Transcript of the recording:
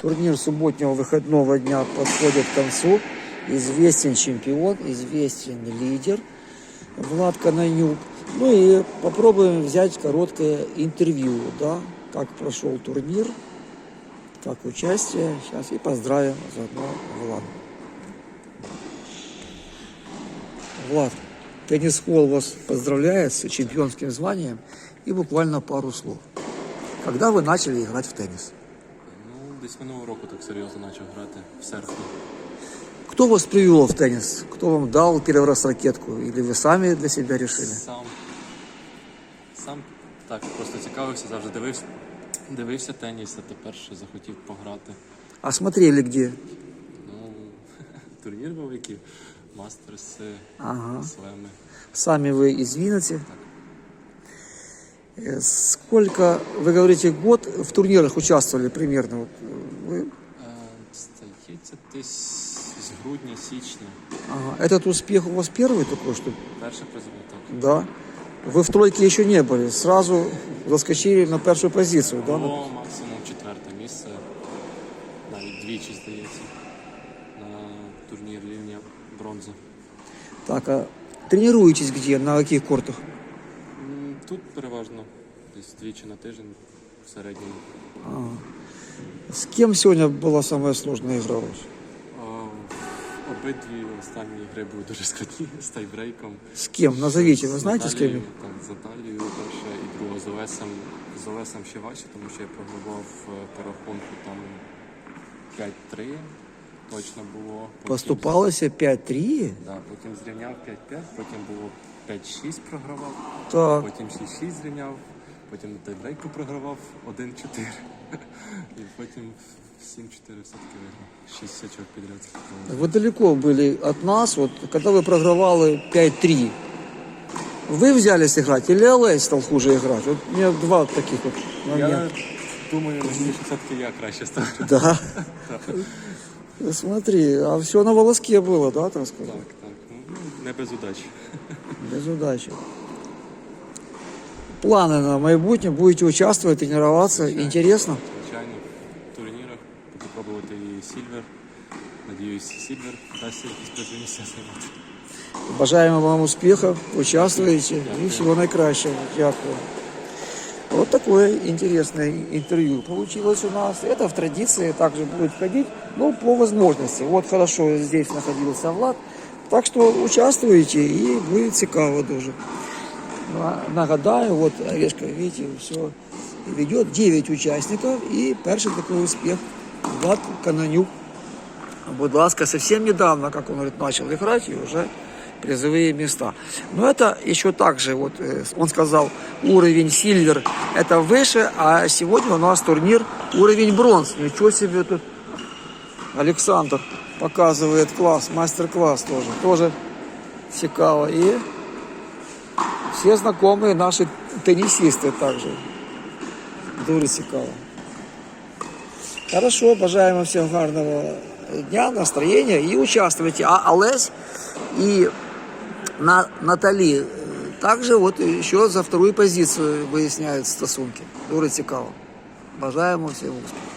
Турнир субботнего выходного дня подходит к концу. Известен чемпион, известен лидер Влад Кананюк. Ну и попробуем взять короткое интервью, да, как прошел турнир, как участие. Сейчас и поздравим заодно Влада. Влад, теннис-холл вас поздравляет с чемпионским званием и буквально пару слов. Когда вы начали играть в теннис? Ну, десь минулого року так серйозно почав грати в серпні. Кто вас привел в теннис? Кто вам дал первый раз ракетку? Или вы сами для себя решили? Сам, сам так просто цікавився, завжди дивився, дивився теніс, а тепер ще захотів пограти. А смотрели где? Ну, турнір великий, мастерси, Ага. слеми. Сами вы из Винницы? Э, Сколько, вы говорите, год в турнирах участвовали примерно? Вот, э, вы- Е, Здається, десь з грудня, січня. ага. Этот успех у вас первый такой, что Перше призове так. да? Вы в тройке еще не были, сразу заскочили на первую позицию, да? Було максимум четверте місце, навіть двічі, здається, на турнір рівня бронзи. Так, а тренируетесь где, на каких кортах? М, Тут переважно десь двічі на тиждень в середньому. С кем сегодня была самая сложная игра у вас? А, Обидві останні гри були дуже складні з тайбрейком. С кем? Назовите, вы З знаете, с кем? Наталією, Так, з Наталією перша і друга з Олесем. З Олесем ще важче, тому що я програвав е, по рахунку там 5-3. Точно було. Потім- Поступалось 5-3? Да, потім зрівняв 5-5, потім було 5-6 програвав, Так. потім 6-6 зрівняв, потім на тайбрейку програвав 1-4. І потім 7-4 все-таки виграв. 6 сечок підряд. Вы далеко были от нас, вот когда вы програвали 5-3. Вы взялись играть или Олесь стал хуже играть? Вот у меня два таких вот Я момента. думаю, мені що все-таки я краще став. Да. Смотри, а все на волоске было, да, так сказать? Так, так. Ну, не без удачі. Без удачи. Планы на майбутнє, будете участвовать, тренироваться, интересно? Звичайно, в турнірах буду пробувати і Сільвер. Надіюсь, Сільвер дасть якісь призові місця займати. Бажаємо вам успехов, участвуйте и всего наикращего. Дякую. Вот такое интересное интервью получилось у нас. Это в традиции также будет ходить, но по возможности. Вот хорошо здесь находился Влад. Так что участвуйте и будет цікаво дуже. На- Нагадаю, вот Орешка, видите, все ведет 9 участников и перший такой успех Влад Кананюк. Будь ласка, совсем недавно, как он говорит, начал играть, и уже призовые места. Но это еще так же, вот э, он сказал, уровень сильвер это выше, а сегодня у нас турнир уровень бронз. Ничего себе тут Александр показывает класс, мастер-класс тоже. Тоже цікаво. И все знакомые наши теннисисты также. Дуже цікаво. Хорошо, бажаємо всім гарного дня, настроєння і участвуйте. А Олесь и на, Натали э, также вот еще за вторую позицию выясняют стосунки. Дуже цікаво. Бажаємо всім успіху.